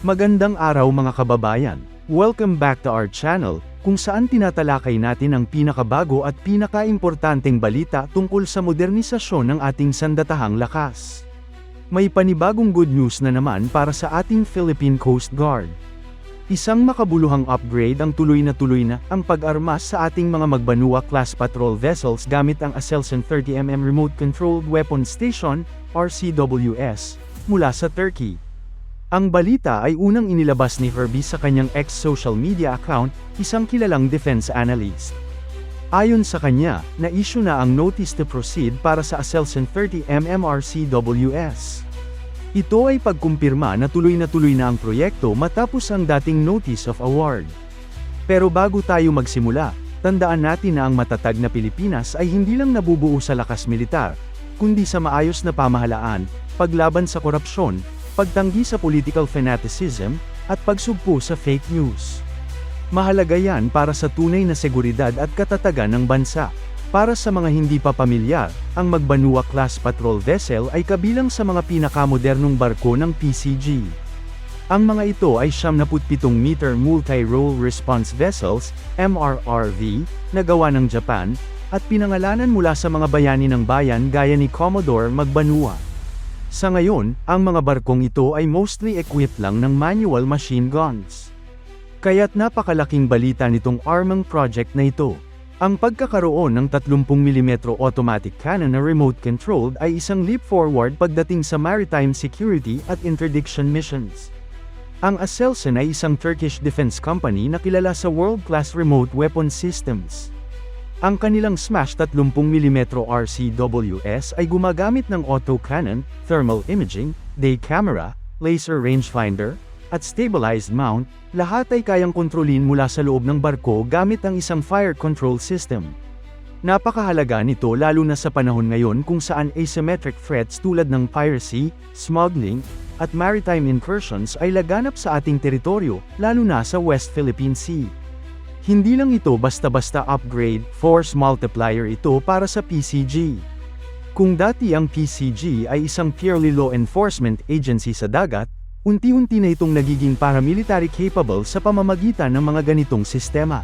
Magandang araw mga kababayan. Welcome back to our channel, kung saan tinatalakay natin ang pinakabago at pinakaimportanteng balita tungkol sa modernisasyon ng ating sandatahang lakas. May panibagong good news na naman para sa ating Philippine Coast Guard. Isang makabuluhang upgrade ang tuloy na tuloy na ang pag-armas sa ating mga Magbanua class patrol vessels gamit ang Aselsan 30mm Remote Controlled Weapon Station, RCWS, mula sa Turkey. Ang balita ay unang inilabas ni Herbie sa kanyang ex-social media account, isang kilalang defense analyst. Ayon sa kanya, na-issue na ang notice to proceed para sa Aselsan 30mm RCWS. Ito ay pagkumpirma na tuloy na tuloy na ang proyekto matapos ang dating Notice of Award. Pero bago tayo magsimula, tandaan natin na ang matatag na Pilipinas ay hindi lang nabubuo sa lakas militar, kundi sa maayos na pamahalaan, paglaban sa korupsyon, pagtanggi sa political fanaticism, at pagsugpo sa fake news. Mahalaga yan para sa tunay na seguridad at katatagan ng bansa. Para sa mga hindi pa pamilyar, ang Magbanua class patrol vessel ay kabilang sa mga pinakamodernong barko ng PCG. Ang mga ito ay 77-meter multi-role response vessels, MRRV, na gawa ng Japan, at pinangalanan mula sa mga bayani ng bayan gaya ni Commodore Magbanua. Sa ngayon, ang mga barkong ito ay mostly equipped lang ng manual machine guns. Kaya't napakalaking balita nitong armang project na ito. Ang pagkakaroon ng 30mm automatic cannon na remote-controlled ay isang leap forward pagdating sa maritime security at interdiction missions. Ang Aselsan ay isang Turkish defense company na kilala sa world-class remote weapon systems. Ang kanilang Smash 30mm RCWS ay gumagamit ng autocannon, thermal imaging, day camera, laser rangefinder, at stabilized mount, lahat ay kayang kontrolin mula sa loob ng barko gamit ang isang fire control system. Napakahalaga nito lalo na sa panahon ngayon kung saan asymmetric threats tulad ng piracy, smuggling, at maritime incursions ay laganap sa ating teritoryo, lalo na sa West Philippine Sea. Hindi lang ito basta-basta upgrade, force multiplier ito para sa PCG. Kung dati ang PCG ay isang purely law enforcement agency sa dagat, Unti-unti na itong nagiging paramilitary capable sa pamamagitan ng mga ganitong sistema.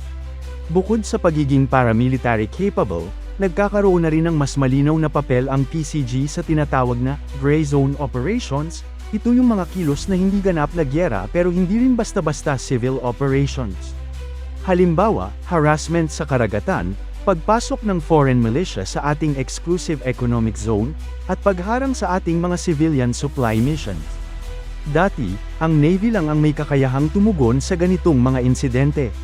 Bukod sa pagiging paramilitary capable, nagkakaroon na rin ng mas malinaw na papel ang PCG sa tinatawag na gray zone operations, ito yung mga kilos na hindi ganap na gyera pero hindi rin basta-basta civil operations. Halimbawa, harassment sa karagatan, pagpasok ng foreign militia sa ating exclusive economic zone, at pagharang sa ating mga civilian supply missions. Dati, ang Navy lang ang may kakayahang tumugon sa ganitong mga insidente.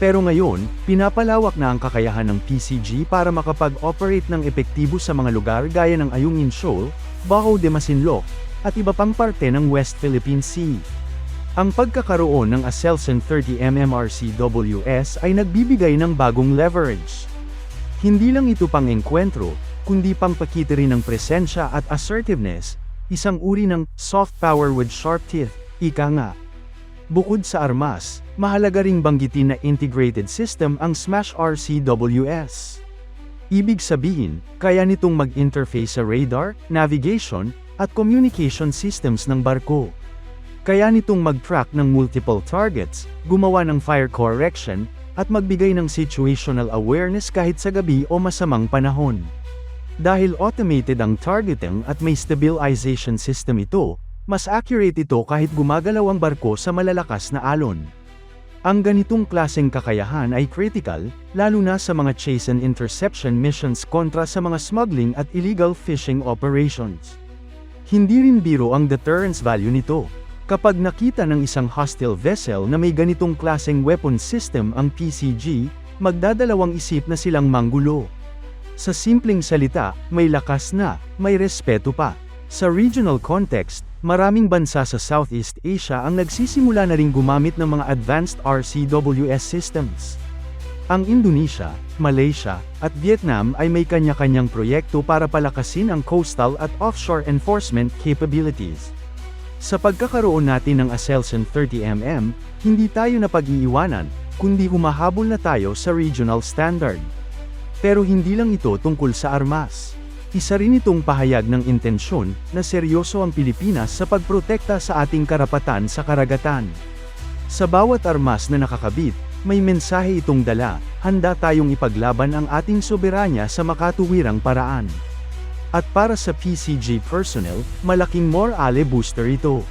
Pero ngayon, pinapalawak na ang kakayahan ng PCG para makapag-operate ng epektibo sa mga lugar gaya ng Ayungin Shoal, Baho de Masinloc, at iba pang parte ng West Philippine Sea. Ang pagkakaroon ng Aselsan 30mm RCWS ay nagbibigay ng bagong leverage. Hindi lang ito pang engkwentro, kundi pang rin ng presensya at assertiveness, isang uri ng soft power with sharp teeth, ika nga. Bukod sa armas, mahalaga ring banggitin na integrated system ang Smash RCWS. Ibig sabihin, kaya nitong mag-interface sa radar, navigation, at communication systems ng barko. Kaya nitong mag-track ng multiple targets, gumawa ng fire correction, at magbigay ng situational awareness kahit sa gabi o masamang panahon. Dahil automated ang targeting at may stabilization system ito, mas accurate ito kahit gumagalaw ang barko sa malalakas na alon. Ang ganitong klaseng kakayahan ay critical, lalo na sa mga chase and interception missions kontra sa mga smuggling at illegal fishing operations. Hindi rin biro ang deterrence value nito. Kapag nakita ng isang hostile vessel na may ganitong klaseng weapon system ang PCG, magdadalawang isip na silang manggulo. Sa simpleng salita, may lakas na, may respeto pa. Sa regional context, maraming bansa sa Southeast Asia ang nagsisimula na ring gumamit ng mga advanced RCWS systems. Ang Indonesia, Malaysia, at Vietnam ay may kanya-kanyang proyekto para palakasin ang coastal at offshore enforcement capabilities. Sa pagkakaroon natin ng Aselsan 30mm, hindi tayo napag-iiwanan, kundi humahabol na tayo sa regional standard. Pero hindi lang ito tungkol sa armas. Isa rin itong pahayag ng intensyon na seryoso ang Pilipinas sa pagprotekta sa ating karapatan sa karagatan. Sa bawat armas na nakakabit, may mensahe itong dala, handa tayong ipaglaban ang ating soberanya sa makatuwirang paraan. At para sa PCG personnel, malaking morale booster ito.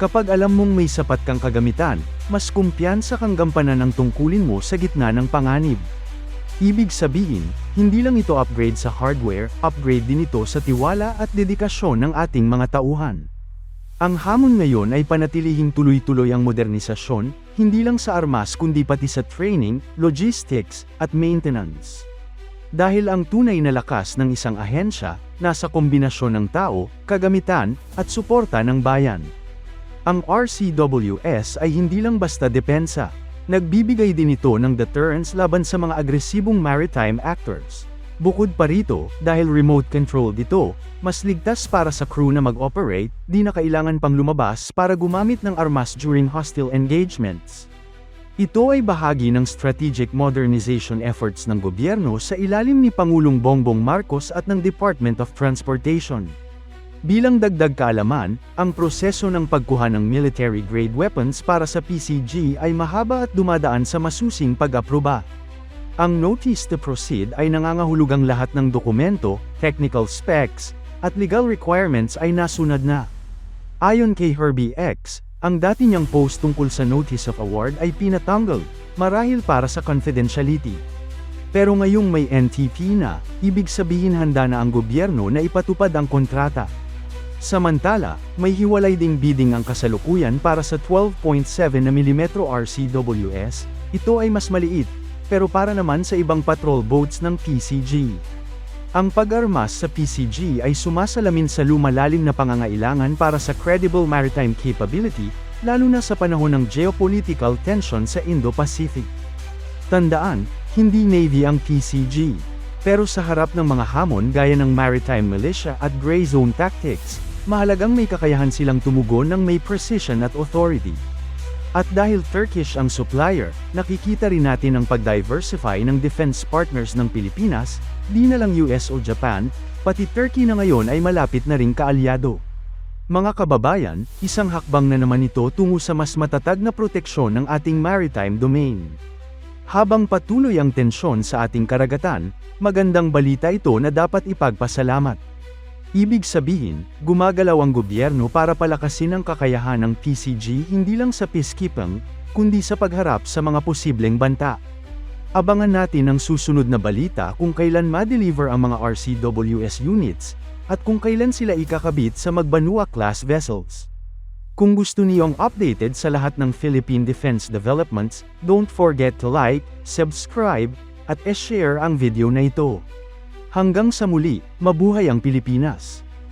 Kapag alam mong may sapat kang kagamitan, mas kumpiyansa kang gampanan ang tungkulin mo sa gitna ng panganib. Ibig sabihin, hindi lang ito upgrade sa hardware, upgrade din ito sa tiwala at dedikasyon ng ating mga tauhan. Ang hamon ngayon ay panatilihing tuloy-tuloy ang modernisasyon, hindi lang sa armas kundi pati sa training, logistics, at maintenance. Dahil ang tunay na lakas ng isang ahensya, nasa kombinasyon ng tao, kagamitan, at suporta ng bayan. Ang RCWS ay hindi lang basta depensa, Nagbibigay din ito ng deterrence laban sa mga agresibong maritime actors. Bukod pa rito, dahil remote control dito, mas ligtas para sa crew na mag-operate, di na kailangan pang lumabas para gumamit ng armas during hostile engagements. Ito ay bahagi ng strategic modernization efforts ng gobyerno sa ilalim ni Pangulong Bongbong Marcos at ng Department of Transportation. Bilang dagdag kaalaman, ang proseso ng pagkuha ng military-grade weapons para sa PCG ay mahaba at dumadaan sa masusing pag-aproba. Ang notice to proceed ay nangangahulugang lahat ng dokumento, technical specs, at legal requirements ay nasunod na. Ayon kay Herbie X, ang dati niyang post tungkol sa notice of award ay pinatanggal, marahil para sa confidentiality. Pero ngayong may NTP na, ibig sabihin handa na ang gobyerno na ipatupad ang kontrata. Samantala, may hiwalay ding bidding ang kasalukuyan para sa 12.7 mm RCWS, ito ay mas maliit, pero para naman sa ibang patrol boats ng PCG. Ang pag-armas sa PCG ay sumasalamin sa lumalalim na pangangailangan para sa credible maritime capability, lalo na sa panahon ng geopolitical tension sa Indo-Pacific. Tandaan, hindi Navy ang PCG. Pero sa harap ng mga hamon gaya ng maritime militia at gray zone tactics, mahalagang may kakayahan silang tumugon ng may precision at authority. At dahil Turkish ang supplier, nakikita rin natin ang pag-diversify ng defense partners ng Pilipinas, di na lang US o Japan, pati Turkey na ngayon ay malapit na ring kaalyado. Mga kababayan, isang hakbang na naman ito tungo sa mas matatag na proteksyon ng ating maritime domain. Habang patuloy ang tensyon sa ating karagatan, magandang balita ito na dapat ipagpasalamat. Ibig sabihin, gumagalaw ang gobyerno para palakasin ang kakayahan ng PCG hindi lang sa peacekeeping, kundi sa pagharap sa mga posibleng banta. Abangan natin ang susunod na balita kung kailan ma-deliver ang mga RCWS units, at kung kailan sila ikakabit sa Magbanua-class vessels. Kung gusto niyong updated sa lahat ng Philippine Defense developments, don't forget to like, subscribe, at e-share ang video na ito. Hanggang sa muli, mabuhay ang Pilipinas!